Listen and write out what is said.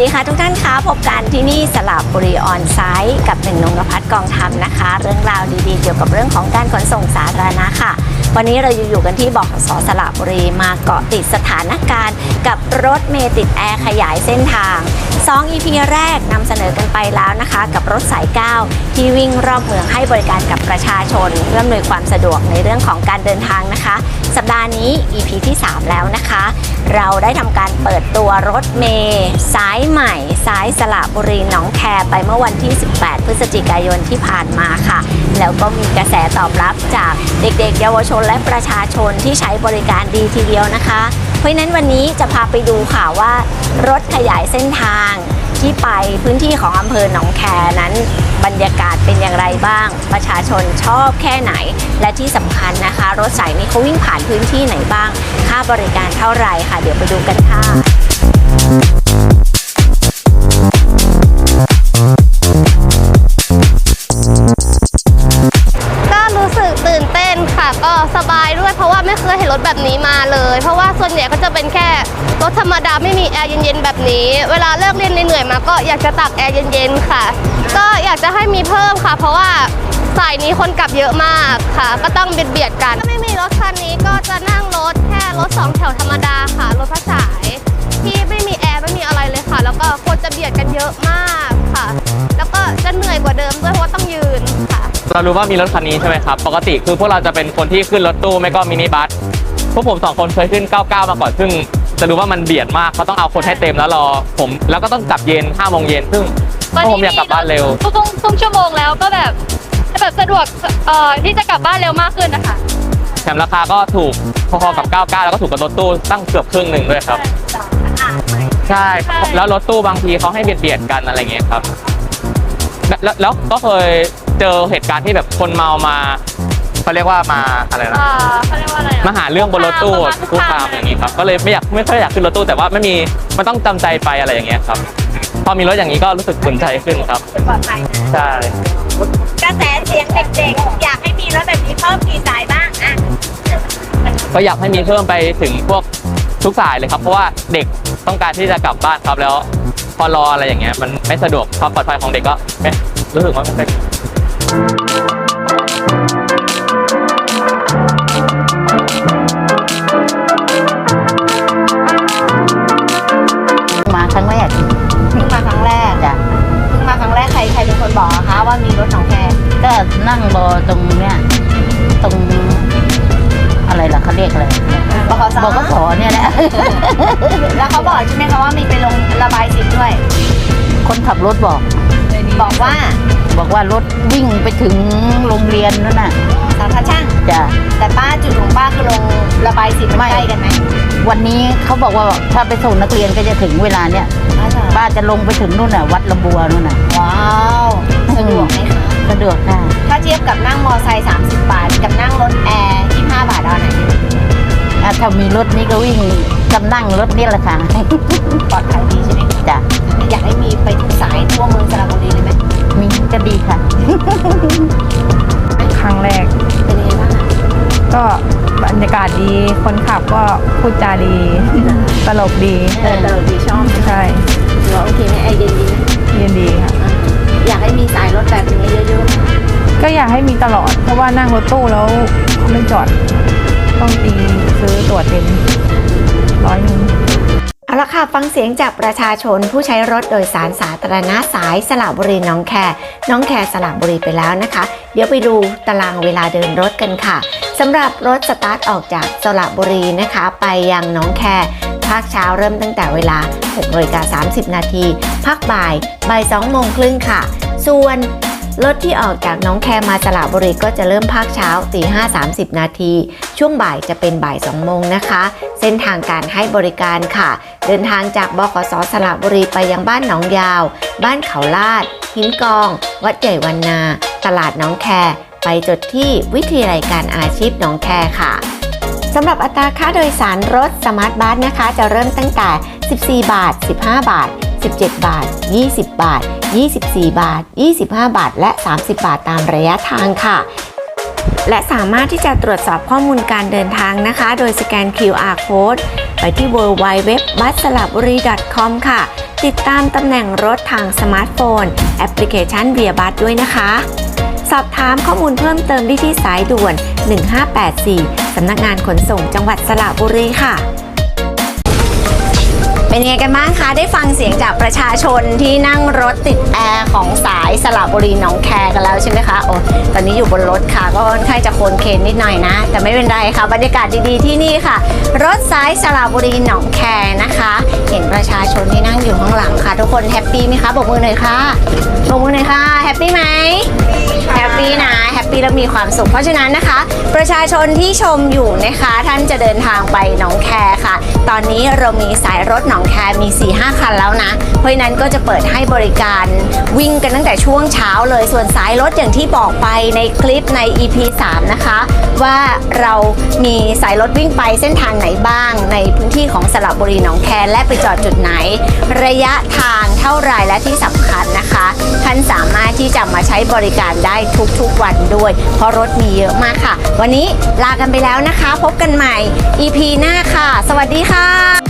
ดีค่ะทุกท่านคะพบกันที่นี่สลับบุรีออนไซต์กับหนึ่งนงรพัฒน์กองทัพนะคะ เรื่องราวดีๆ เกี่ยวกับเรื่องของการขนส่งสาธารณะค่ะ วันนี้เราอยู่กันที่บขสสระบุรีมาเกาะติดสถานการณ์ กับรถเมล์ติดแอร์ขยายเส้นทาง 2 EP แรกนำเสนอกันไปแล้วนะคะ กับรถสาย 9 ที่วิ่งรอบเมืองให้บริการกับประชาชน เพื่ออำนวยความสะดวกในเรื่องของการเดินทางนะคะ สัปดาห์นี้ EP ที่ 3 แล้วนะคะ เราได้ทำการเปิดตัวรถเมล์สายใหม่สายสระบุรีหนองแคไปเมื่อวันที่ 18 พฤศจิกายนที่ผ่านมาค่ะ แล้วก็มีกระแสตอบรับจากเด็กๆ เยาวชนและประชาชนที่ใช้บริการดีทีเดียวนะคะ เพราะนั้นวันนี้จะพาไปดูค่ะว่ารถขยายเส้นทาง ที่ไปพื้นที่ของอำเภอหนองแคนั้นบรรยากาศเป็นอย่างไรบ้าง ประชาชนชอบแค่ไหน และที่สำคัญนะคะ รถสายนี้เขาวิ่งผ่านพื้นที่ไหนบ้าง ค่าบริการเท่าไหร่ค่ะ เดี๋ยวไปดูกันค่ะ สบายด้วย เพราะว่าไม่เคยเห็นรถแบบนี้มาเลย เพราะว่าส่วนใหญ่ก็จะเป็นแค่รถธรรมดาไม่มีแอร์เย็นๆแบบนี้ เวลาเลิกเรียนเหนื่อยมาก็อยากจะตักแอร์เย็นๆค่ะ ก็อยากจะให้มีเพิ่มค่ะ เพราะว่าสายนี้คนกลับเยอะมากค่ะ ก็ต้องเบียดเบียดๆกันถ้าไม่มีรถคันนี้ก็จะนั่งรถแค่รถสองแถวธรรมดาค่ะรถพระสายที่ไม่มีแอร์ไม่มีอะไรเลยค่ะ แล้วก็คนจะเบียดกันเยอะมากค่ะ แล้วก็จะเหนื่อยกว่าเดิมด้วยเพราะว่าต้องยืน เรารู้ว่ามีรถคันนี้ใช่ไหมครับ ปกติคือพวกเราจะเป็นคนที่ขึ้นรถตู้ไม่ก็มินิบัส พวกผมสองคนเคยขึ้น 99 มาก่อน ซึ่งจะรู้ว่ามันเบียดมากเขาต้องเอาคนให้เต็มแล้วรอผม แล้วก็ต้องกลับเย็น5โมงเย็น ซึ่งพวกผมอยากกลับบ้านเร็วทุกทุกทุกชั่วโมงแล้วก็แบบแบบสะดวกเอ่อที่จะกลับบ้านเร็วมากขึ้นนะคะแถมราคาก็ถูกพอๆกับ 99 แล้วก็ถูกกับรถตู้ตั้งเกือบครึ่งหนึ่งด้วยครับ ใช่ แล้วรถตู้บางทีเขาให้เบียดเบียดกันอะไรเงี้ยครับ แล้วแล้วแล้วก็เคย เจอเหตุการณ์ที่แบบคนเมามาเขาเรียกว่ามาอะไรนะ อ่าเขาเรียกว่าอะไรอะมาหาเรื่องบนรถตู้คุคุกกคาคามมอย่างนี้ครับก็เลยไม่อยากไม่ค่อยอยากขึ้นรถตู้แต่ว่าไม่มีมันต้องจำใจไปอะไรอย่างเงี้ยครับพอมีรถอย่างนี้ก็รู้สึกสนใจขึ้นครับปลอดภัยนะใช่กระแสเสียงเด็กๆ อยากให้มีรถแบบนี้เพิ่มกี่สายบ้างอะก็อยากให้มีเพิ่มไปถึงพวกทุกสายเลยครับ เพราะว่าเด็กต้องการที่จะกลับบ้านครับแล้ว พอรออะไรอย่างเงี้ยมันไม่สะดวกความปลอดภัยของเด็กก็ไม่รู้สึกว่าไม่ค่อย มาครั้งแรกเพิ่งมาครั้งแรกจ้ะเพิ่งมาครั้งแรกใครใครเป็นคนบอกอะคะว่ามีรถหนองแคก็นั่งรอตรงเนี้ยตรงอะไรล่ะเขาเรียกอะไรบขสบกสเนี่ยแหละ แล้วเขาบอกใช่ไหมคะว่ามีไปลงระบายสิทธิ์ด้วย คนขับรถบอก บอกว่าบอกว่ารถวิ่งไปถึงโรงเรียนนั่นน่ะสารพัดช่างจ้ะแต่ป้าจุดของป้าคือลงระบายสิทธิ์มันไม่ใกล้กันไหมวันนี้เขาบอกว่าถ้าไปส่งนักเรียนก็จะถึงเวลาเนี้ยป้าจะลงไปถึงนู่นน่ะ วัดลำบัวนู่นน่ะว้าวสะดวกไหมคะสะดวกค่ะถ้าเทียบกับนั่งมอไซค์30 บาท กับนั่งรถแอร์25บาทเอาไหนอะถ้ามีรถนี้ก็วิ่งกับนั่งรถนี่แหละค่ะปลอดภัยดีใช่ไหมคะจ้ะ ดี คนขับก็พูดจาดีตลกดีเออตลกดีชอบใช่ถือว่าโอเคไหมไอเดียดีไหมเย็นดีค่ะอ่าอยากให้มีสายรถแบบนี้เยอะก็อยากให้มีตลอด เพราะว่านั่งรถตู้แล้วเขาไม่จอด ต้องตีซื้อตั๋วเต็มร้อยหนึ่ง เอาละค่ะ ฟังเสียงจากประชาชนผู้ใช้รถโดยสารสาธารณะสายสระบุรีหน้องแคน้องแคสระบุรีไปแล้วนะคะ เดี๋ยวไปดูตารางเวลาเดินรถกันค่ะ สำหรับรถสตาร์ทออกจากสระบุรีนะคะ ไปยังน้องแคภาคเช้าเริ่มตั้งแต่เวลา6นาฬิกา30 นาทีภาคบ่ายบ่าย2โมงครึ่งค่ะ ส่วนรถที่ออกจากน้องแคมาสระบุรีก็จะเริ่มภาคเช้าตีห้าสามสิบนาที ช่วงบ่ายจะเป็นบ่ายสองโมงนะคะ เส้นทางการให้บริการค่ะ เดินทางจากบขสสระบุรีไปยังบ้านหนองยาว บ้านเขาลาด หินกอง วัดใหญ่วันนา ตลาดน้องแค ไปจดที่วิทยาลัยการอาชีพหนองแคค่ะสำหรับอัตราค่าโดยสารรถสมาร์ทบัสนะคะ จะเริ่มตั้งแต่ 14 บาท 15 บาท 17 บาท 20 บาท 24 บาท 25 บาท และ 30 บาทตามระยะทางค่ะ และสามารถที่จะตรวจสอบข้อมูลการเดินทางนะคะ โดยสแกน QR code ไปที่ w w w b u s s l a b u r i c o m ค่ะ ติดตามตำแหน่งรถทางสมาร์ทโฟน แอปพลิเคชันเวียบัสด้วยนะคะ สอบถามข้อมูลเพิ่มเติมได้ที่สายด่วน 1584 สำนักงานขนส่งจังหวัดสระบุรีค่ะ เป็นยังไงกันบ้างคะ ได้ฟังเสียงจากประชาชนที่นั่งรถติดแอร์ของสายสระบุรีหนองแคกันแล้วใช่ไหมคะ โอ้ ตอนนี้อยู่บนรถค่ะ ก็ค่อนข้างจะโคนเคนนิดหน่อยนะ แต่ไม่เป็นไรค่ะ บรรยากาศดีๆที่นี่ค่ะ รถสายสระบุรีหนองแคนะคะ เห็นประชาชนที่นั่งอยู่ข้างหลังค่ะ ทุกคนแฮปปี้ไหมคะ บอกมือหน่อยค่ะบอกมือหน่อยค่ะ แฮปปี้ไหม แฮปปี้นะแฮปปี้แล้วมีความสุข เพราะฉะนั้นนะคะ ประชาชนที่ชมอยู่นะคะ ท่านจะเดินทางไปหนองแคค่ะ ตอนนี้เรามีสายรถหนองแคมี 4-5 คันแล้วนะ เพราะฉะนั้นก็จะเปิดให้บริการวิ่งกันตั้งแต่ช่วงเช้าเลยส่วนสายรถอย่างที่บอกไปในคลิปใน EP 3 นะคะ ว่าเรามีสายรถวิ่งไปเส้นทางไหนบ้าง ในพื้นที่ของสระบุรีหนองแคและไปจอดจุดไหน ระยะทางเท่าไรและที่สำคัญนะคะ ท่านสามารถที่จะมาใช้บริการได้ทุกๆวันด้วย เพราะรถมีเยอะมากค่ะ วันนี้ลากันไปแล้วนะคะ พบกันใหม่ EP หน้าค่ะ สวัสดีค่ะ